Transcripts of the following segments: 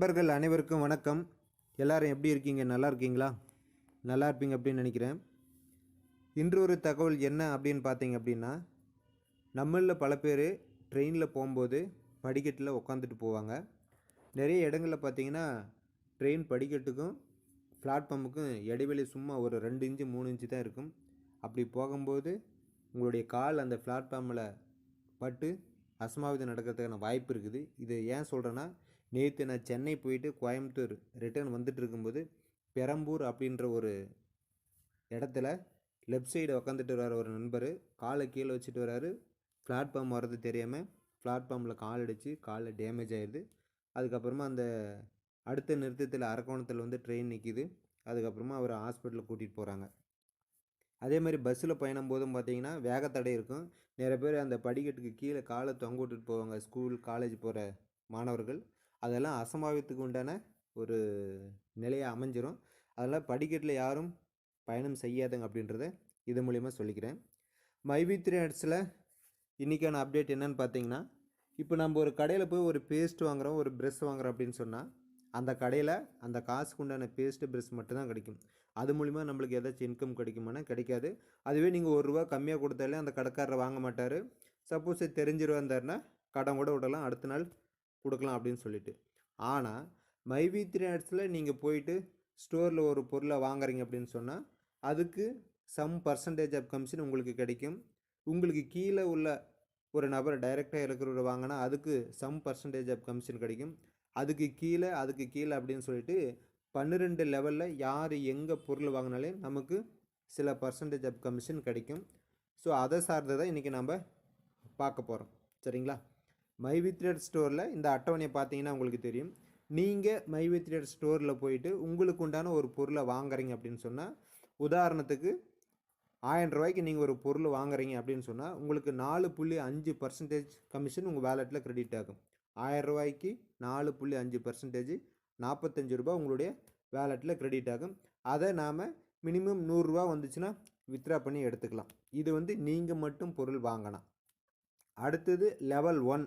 நண்பர்கள் அனைவருக்கும் வணக்கம். எல்லாரும் எப்படி இருக்கீங்க? நல்லா இருக்கீங்களா? நல்லா இருப்பீங்க அப்படின்னு நினைக்கிறேன். இன்று ஒரு தகவல் என்ன அப்படின்னு பார்த்தீங்க அப்படின்னா நம்மளில் பல பேர் ட்ரெயினில் போகும்போது படிக்கட்டில் உட்காந்துட்டு போவாங்க. நிறைய இடங்களில் பார்த்தீங்கன்னா ட்ரெயின் படிக்கட்டுக்கும் பிளாட்ஃபார்முக்கும் இடைவெளி சும்மா ஒரு ரெண்டு இன்ச்சு மூணு இன்ச்சு தான் இருக்கும். அப்படி போகும்போது உங்களுடைய கால் அந்த பிளாட்ஃபார்மில் பட்டு அசமாவிதம் நடக்கிறதுக்கான வாய்ப்பு இருக்குது. இது ஏன் சொல்கிறேன்னா நேற்று நான் சென்னை போயிட்டு கோயம்புத்தூர் ரிட்டர்ன் வந்துட்டு இருக்கும்போது பெரம்பூர் அப்படின்ற ஒரு இடத்துல லெஃப்ட் சைடு உக்காந்துட்டு வர்றாரு ஒரு நண்பர். காலை கீழே வச்சுட்டு வர்றாரு. பிளாட்ஃபார்ம் வர்றது தெரியாமல் பிளாட்ஃபார்மில் கால் அடித்து காலில் டேமேஜ் ஆயிடுது அதுக்கப்புறமா அந்த அடுத்த நிறுத்தத்தில் அரக்கோணத்தில் வந்து ட்ரெயின் நிற்கிது அதுக்கப்புறமா அவர் ஹாஸ்பிட்டலில் கூட்டிகிட்டு போகிறாங்க அதே மாதிரி பஸ்ஸில் பயணம் போதும் பார்த்தீங்கன்னா வேகத்தடை இருக்கும். நிறைய பேர் அந்த படிக்கட்டுக்கு கீழே காலை தொங்க விட்டுட்டு போவாங்க. ஸ்கூல் காலேஜ் போகிற மாணவர்கள். அதெல்லாம் அசம்பாவித்துக்கு உண்டான ஒரு நிலையை அமைஞ்சிரும். அதெல்லாம் படிக்கட்டில் யாரும் பயணம் செய்யாதுங்க அப்படின்றத இது மூலிமா சொல்லிக்கிறேன். மைவி த்ரீ ஹண்ட்ஸில் இன்றைக்கான அப்டேட் என்னன்னு பார்த்தீங்கன்னா இப்போ நம்ம ஒரு கடையில் போய் ஒரு பேஸ்ட் வாங்குகிறோம் ஒரு ப்ரெஷ் வாங்குறோம் அப்படின்னு சொன்னால் அந்த கடையில் அந்த காசுக்கு உண்டான பேஸ்ட்டு ப்ரெஷ் மட்டும்தான் கிடைக்கும். அது மூலிமா நம்மளுக்கு ஏதாச்சும் இன்கம் கிடைக்குமானா கிடைக்காது. அதுவே நீங்கள் ஒரு ரூபா கம்மியாக கொடுத்தாலே அந்த கடைக்காரரை வாங்க மாட்டார். சப்போஸ் தெரிஞ்சிருவாந்தாருன்னா கடன் கூட விடலாம். அடுத்த நாள் கொடுக்கலாம் அப்படின்னு சொல்லிட்டு. ஆனால் மைவி த்ரீ ஹண்ட்ஸில் நீங்கள் போயிட்டு ஸ்டோரில் ஒரு பொருளை வாங்குறீங்க அப்படின்னு சொன்னால் அதுக்கு சம் பர்சன்டேஜ் ஆஃப் கமிஷன் உங்களுக்கு கிடைக்கும். உங்களுக்கு கீழே உள்ள ஒரு நபர் டைரெக்டாக இருக்கிறவர் வாங்கினா அதுக்கு சம் பர்சன்டேஜ் ஆஃப் கமிஷன் கிடைக்கும். அதுக்கு கீழே அதுக்கு கீழே அப்படின்னு சொல்லிட்டு பன்னிரெண்டு லெவலில் யார் எங்கே பொருள் வாங்கினாலே நமக்கு சில பர்சன்டேஜ் ஆஃப் கமிஷன் கிடைக்கும். ஸோ அதை சார்ந்ததை இன்றைக்கி நம்ம பார்க்க போகிறோம் சரிங்களா? மை வித்ரேட் ஸ்டோரில் இந்த அட்டவணையை பார்த்தீங்கன்னா உங்களுக்கு தெரியும். நீங்கள் மை வித்ரேட் ஸ்டோரில் போயிட்டு உங்களுக்கு உண்டான ஒரு பொருளை வாங்குறீங்க அப்படின்னு சொன்னால் உதாரணத்துக்கு ஆயிரம் ரூபாய்க்கு நீங்கள் ஒரு பொருள் வாங்குறீங்க அப்படின்னு சொன்னால் உங்களுக்கு நாலு புள்ளி அஞ்சு பர்சன்டேஜ் கமிஷன் உங்கள் வேலெட்டில் கிரெடிட் ஆகும். ஆயிரம் ரூபாய்க்கு நாலு புள்ளி அஞ்சு பர்சன்டேஜ் நாற்பத்தஞ்சு ரூபாய் உங்களுடைய வேலெட்டில் கிரெடிட் ஆகும். அதை நாம் மினிமம் நூறுரூவா வந்துச்சுன்னா வித்ரா பண்ணி எடுத்துக்கலாம். இது வந்து நீங்கள் மட்டும் பொருள் வாங்கலாம். அடுத்தது லெவல் ஒன்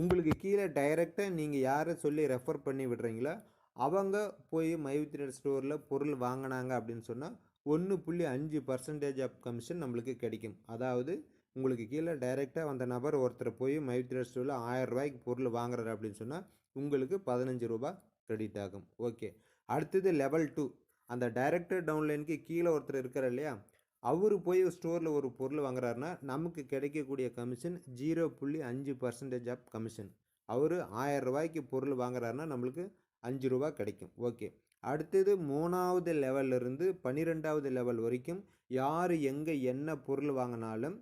உங்களுக்கு கீழே டைரெக்டாக நீங்கள் யாரை சொல்லி ரெஃபர் பண்ணி விடுறீங்களோ அவங்க போய் மைவித்ரேட் ஸ்டோரில் பொருள் வாங்கினாங்க அப்படின்னு சொன்னால் ஒன்று புள்ளி அஞ்சு பர்சன்டேஜ் ஆஃப் கமிஷன் நம்மளுக்கு கிடைக்கும். அதாவது உங்களுக்கு கீழே டைரெக்டாக வந்த நபர் ஒருத்தர் போய் மைவித்ரேட் ஸ்டோரில் ஆயிரம் ரூபாய்க்கு பொருள் வாங்குறாரு அப்படின்னு சொன்னால் உங்களுக்கு பதினஞ்சு ரூபா கிரெடிட் ஆகும். ஓகே அடுத்தது லெவல் டூ அந்த டைரக்டர் டவுன்லைனுக்கு கீழே ஒருத்தர் இருக்கிறார் இல்லையா அவர் போய் ஸ்டோரில் ஒரு பொருள் வாங்குறாருன்னா நமக்கு கிடைக்கக்கூடிய கமிஷன் ஜீரோ புள்ளி அஞ்சு பர்சன்டேஜ் ஆஃப் கமிஷன் அவர் ஆயிரம் ரூபாய்க்கு பொருள் வாங்குறாருன்னா நம்மளுக்கு அஞ்சு ரூபா கிடைக்கும். ஓகே. அடுத்தது மூணாவது லெவல்லிருந்து பன்னிரெண்டாவது லெவல் வரைக்கும் யார் எங்கே என்ன பொருள் வாங்கினாலும்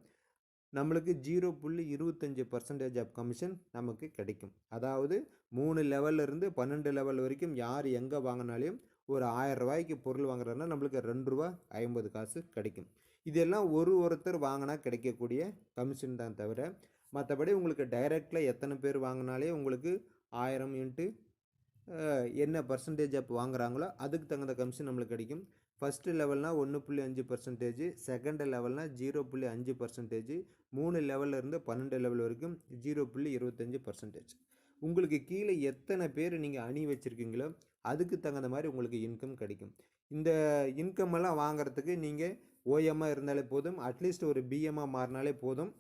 நம்மளுக்கு ஜீரோ புள்ளி இருபத்தஞ்சி பர்சன்டேஜ் ஆஃப் கமிஷன் நமக்கு கிடைக்கும். அதாவது மூணு லெவல்ல இருந்து பன்னெண்டு லெவல் வரைக்கும் யார் எங்கே வாங்கினாலையும் ஒரு ஆயிரம் ரூபாய்க்கு பொருள் வாங்குறதுனா நம்மளுக்கு ரெண்டு ரூபா ஐம்பது காசு கிடைக்கும். இதெல்லாம் ஒரு ஒருத்தர் வாங்கினா கிடைக்கக்கூடிய கமிஷன் தான் தவிர மற்றபடி உங்களுக்கு டைரெக்டில் எத்தனை பேர் வாங்கினாலே உங்களுக்கு ஆயிரம் இன்ட்டு என்ன பர்சன்டேஜ் அப்போ வாங்குறாங்களோ அதுக்கு தகுந்த கமிஷன் நம்மளுக்கு கிடைக்கும். ஃபஸ்ட்டு லெவல்னால் ஒன்று புள்ளி அஞ்சு பர்சன்டேஜ் செகண்ட் லெவல்னால் ஜீரோ புள்ளி அஞ்சு பர்சன்டேஜ் மூணு லெவல்ல இருந்து பன்னெண்டு லெவல் வரைக்கும் ஜீரோ புள்ளி இருபத்தஞ்சி பர்சன்டேஜ் உங்களுக்கு கீழே எத்தனை பேர் நீங்கள் அணி வச்சுருக்கீங்களோ அதுக்கு தகுந்த மாதிரி உங்களுக்கு இன்கம் கிடைக்கும். இந்த இன்கம் எல்லாம் வாங்குறதுக்கு நீங்கள் ஓஎம்மாக இருந்தாலே போதும். அட்லீஸ்ட் ஒரு பிஎம்மாக மாறினாலே போதும்.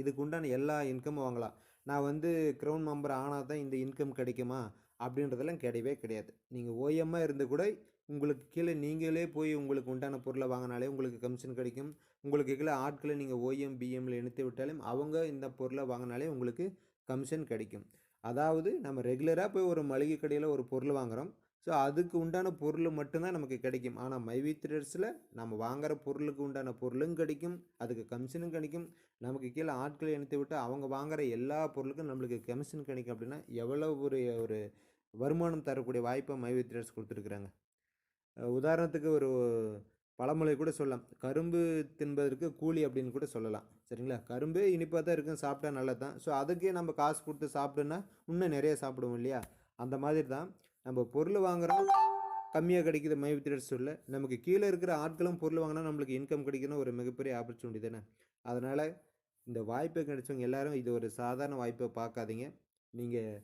இதுக்கு உண்டான எல்லா இன்கமும் வாங்கலாம். நான் வந்து க்ரௌன் மெம்பர் ஆனால் தான் இந்த இன்கம் கிடைக்குமா? அப்படின்றதெல்லாம் கிடையவே கிடையாது. நீங்கள் ஓஎம்மாக இருந்து கூட உங்களுக்கு கீழே நீங்களே போய் உங்களுக்கு உண்டான பொருளை வாங்கினாலே உங்களுக்கு கமிஷன் கிடைக்கும். உங்களுக்கு கீழே ஆட்களை நீங்கள் ஓஎம் பிஎம்மில் இணைத்து விட்டாலும் அவங்க இந்த பொருளை வாங்கினாலே உங்களுக்கு கமிஷன் கிடைக்கும். அதாவது நம்ம ரெகுலராக போய் ஒரு மளிகை கடையில் ஒரு பொருள் வாங்குகிறோம் ஸோ அதுக்கு உண்டான பொருள் மட்டும்தான் நமக்கு கிடைக்கும். ஆனால் மைவி த்ரெட்ஸில் நம்ம வாங்குகிற பொருளுக்கு உண்டான பொருளும் கிடைக்கும். அதுக்கு கமிஷனும் கிடைக்கும். நமக்கு கீழே ஆட்களை இணைத்து விட்டு அவங்க வாங்குகிற எல்லா பொருளுக்கும் நம்மளுக்கு கமிஷன் கிடைக்கும் அப்படின்னா எவ்வளோ ஒரு ஒரு வருமானம் தரக்கூடிய வாய்ப்பை மைவி த்ரெட்ஸ் கொடுத்துருக்குறாங்க. உதாரணத்துக்கு ஒரு பழமொழி கூட சொல்லலாம். கரும்பு தின்பதற்கு கூலி அப்படின்னு கூட சொல்லலாம். சரிங்களா? கரும்பே இனிப்பாக தான் இருக்கும் சாப்பிட்டா நல்லது தான் ஸோ அதுக்கே நம்ம காசு கொடுத்து சாப்பிட்டோன்னா இன்னும் நிறைய சாப்பிடுவோம் இல்லையா? அந்த மாதிரி தான் நம்ம பொருள் வாங்குகிறோம் கம்மியாக கிடைக்குது மை வித்ரேட் சொல்ல. நமக்கு கீழே இருக்கிற ஆட்களும் பொருள் வாங்கினா நம்மளுக்கு இன்கம் கிடைக்கணும் ஒரு மிகப்பெரிய ஆப்பர்ச்சுனிட்டி தானே. அதனால் இந்த வாய்ப்பை கிடைச்சவங்க எல்லாரும் இது ஒரு சாதாரண வாய்ப்பை பார்க்காதீங்க. நீங்கள்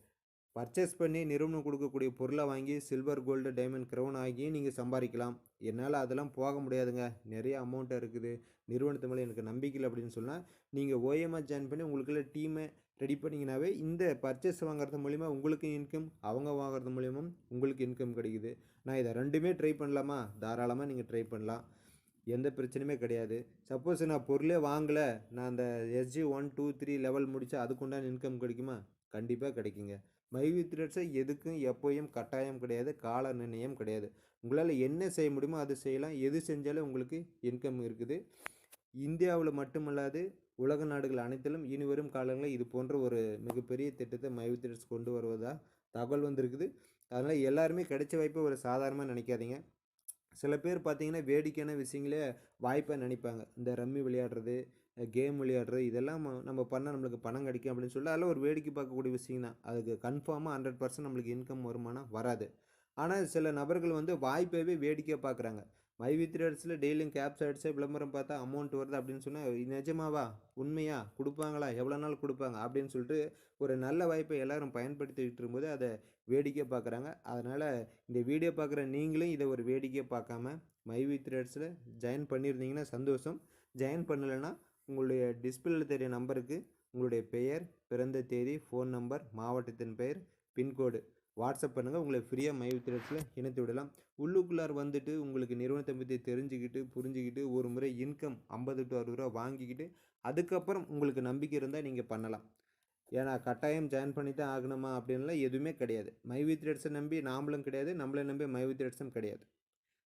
பர்ச்சேஸ் பண்ணி நிறுவனம் கொடுக்கக்கூடிய பொருளை வாங்கி சில்வர் கோல்டு டைமண்ட் க்ரௌன் ஆகி நீங்கள் சம்பாதிக்கலாம். என்னால் அதெல்லாம் போக முடியாதுங்க. நிறைய அமௌண்ட்டாக இருக்குது. நிறுவனத்து மேலே எனக்கு நம்பிக்கை அப்படின்னு சொன்னால் நீங்கள் ஓஎம்ஆர் ஜாயின் பண்ணி உங்களுக்குள்ள டீமை ரெடி பண்ணிங்கனாவே இந்த பர்ச்சேஸ் வாங்குறது மூலிமா உங்களுக்கு இன்கம் அவங்க வாங்குறது மூலியமும் உங்களுக்கு இன்கம் கிடைக்குது. நான் இதை ரெண்டுமே ட்ரை பண்ணலாமா? தாராளமாக நீங்கள் ட்ரை பண்ணலாம். எந்த பிரச்சனையுமே கிடையாது. சப்போஸ் நான் பொருளே வாங்கலை நான் அந்த SG one two three level முடித்தா அதுக்குண்டான இன்கம் கிடைக்குமா? கண்டிப்பாக கிடைக்குங்க. மைவி த்ரெட்ஸை எதுக்கும் எப்போயும் கட்டாயம் கிடையாது கால நிர்ணயம் கிடையாது. உங்களால் என்ன செய்ய முடியுமோ அது செய்யலாம். எது செஞ்சாலும் உங்களுக்கு இன்கம் இருக்குது. இந்தியாவில் மட்டுமல்லாது உலக நாடுகள் அனைத்திலும் இனி வரும் காலங்களில் இது போன்ற ஒரு மிகப்பெரிய திட்டத்தை மைவி த்ரெட்ஸ் கொண்டு வருவதாக தகவல் வந்திருக்குது. அதனால் எல்லாருமே கிடைச்ச வாய்ப்பை ஒரு சாதாரணமாக நினைக்காதீங்க. சில பேர் பார்த்தீங்கன்னா வேடிக்கையான விஷயங்களே வாய்ப்பாக நினைப்பாங்க. இந்த ரம்மி விளையாடுறது கேம் விளையாடுறது இதெல்லாம் நம்ம பண்ணால் நம்மளுக்கு பணம் கிடைக்கும் அப்படின்னு சொல்லி அதெல்லாம் ஒரு வேடிக்கை பார்க்கக்கூடிய விஷயம் தான் அதுக்கு கன்ஃபார்மாக ஹண்ட்ரட் பர்சன்ட் நம்மளுக்கு இன்கம் வருமானம் வராது. ஆனால் சில நபர்கள் வந்து வாய்ப்பவே வேடிக்கை பார்க்குறாங்க. மை வித்ரட்ஸில் டெய்லியும் கேப்ஸ் அடிச்சு விளம்பரம் பார்த்தா அமௌண்ட் வருது அப்படின்னு சொன்னால் நிஜமாவா? உண்மையா? கொடுப்பாங்களா? எவ்வளோ நாள் கொடுப்பாங்க? அப்படின்னு சொல்லிட்டு ஒரு நல்ல வாய்ப்பை எல்லாரும் பயன்படுத்திக்கிட்டு இருக்கும்போது அதை வேடிக்கை பார்க்குறாங்க. அதனால் இந்த வீடியோ பார்க்குற நீங்களும் இதை ஒரு வேடிக்கையை பார்க்காம மை வித்ரட்ஸில் ஜாயின் பண்ணியிருந்தீங்கன்னா சந்தோஷம். ஜாயின் பண்ணலைன்னா உங்களுடைய டிஸ்பிளேல தெரிய நம்பருக்கு உங்களுடைய பெயர் பிறந்த தேதி ஃபோன் நம்பர் மாவட்டத்தின் பெயர் பின்கோடு வாட்ஸ்அப் பண்ணுங்கள் உங்களை ஃப்ரீயாக மை வித்ரட்ஸில் இணைத்து விடலாம். உள்ளுக்குள்ளார் வந்துட்டு உங்களுக்கு நிறுவனத்தை பற்றி தெரிஞ்சுக்கிட்டு புரிஞ்சுக்கிட்டு ஒரு முறை இன்கம் ஐம்பது டு அறுபது ரூபா வாங்கிக்கிட்டு அதுக்கப்புறம் உங்களுக்கு நம்பிக்கை இருந்தால் நீங்கள் பண்ணலாம். ஏன்னா கட்டாயம் ஜாயின் பண்ணி தான் ஆகணுமா அப்படின்லாம் எதுவுமே கிடையாது. மை வித் நம்பி நாமளும் கிடையாது நம்மளை நம்பி மை வித் கிடையாது.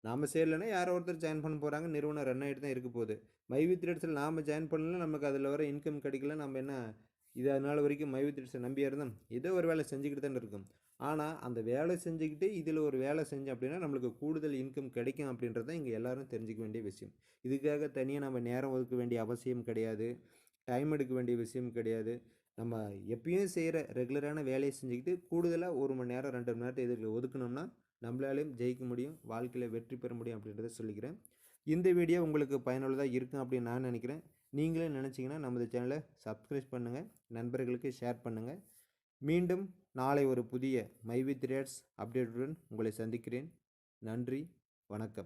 நாம் சேரலைன்னா யாரோ ஒருத்தர் ஜாயின் பண்ண போகிறாங்க நிறுவனம் ரன் ஆகிட்டு தான் இருக்க போகுது. மை வித் நாம் ஜாயின் பண்ணலாம் நமக்கு அதில் வர இன்கம் கிடைக்கல நம்ம என்ன இது நாள் வரைக்கும் மை வித் ரேட்ஸை இருந்தோம்? ஏதோ ஒரு வேலை செஞ்சுக்கிட்டு தானே இருக்கும். ஆனால் அந்த வேலை செஞ்சுக்கிட்டு இதில் ஒரு வேலை செஞ்சோம் அப்படின்னா நம்மளுக்கு கூடுதல் இன்கம் கிடைக்கும் அப்படின்றத இங்கே எல்லோரும் தெரிஞ்சிக்க வேண்டிய விஷயம். இதுக்காக தனியாக நம்ம நேரம் ஒதுக்க வேண்டிய அவசியம் கிடையாது. டைம் எடுக்க வேண்டிய விஷயம் கிடையாது. நம்ம எப்பயும் செய்கிற ரெகுலரான வேலையை செஞ்சுக்கிட்டு கூடுதலாக ஒரு மணி நேரம் ரெண்டு மணி நேரத்தை இதில் ஒதுக்கணும்னா நம்மளாலையும் ஜெயிக்க முடியும் வாழ்க்கையில் வெற்றி பெற முடியும் அப்படின்றத சொல்லிக்கிறேன். இந்த வீடியோ உங்களுக்கு பயனுள்ளதாக இருக்கும் அப்படின்னு நான் நினைக்கிறேன். நீங்களே நினச்சிங்கன்னா நமது சேனலை சப்ஸ்கிரைப் பண்ணுங்கள் நண்பர்களுக்கு ஷேர் பண்ணுங்கள் மீண்டும் நாளை ஒரு புதிய மை வித் ரேட்ஸ் அப்டேட்டுடன் உங்களை சந்திக்கிறேன். நன்றி வணக்கம்.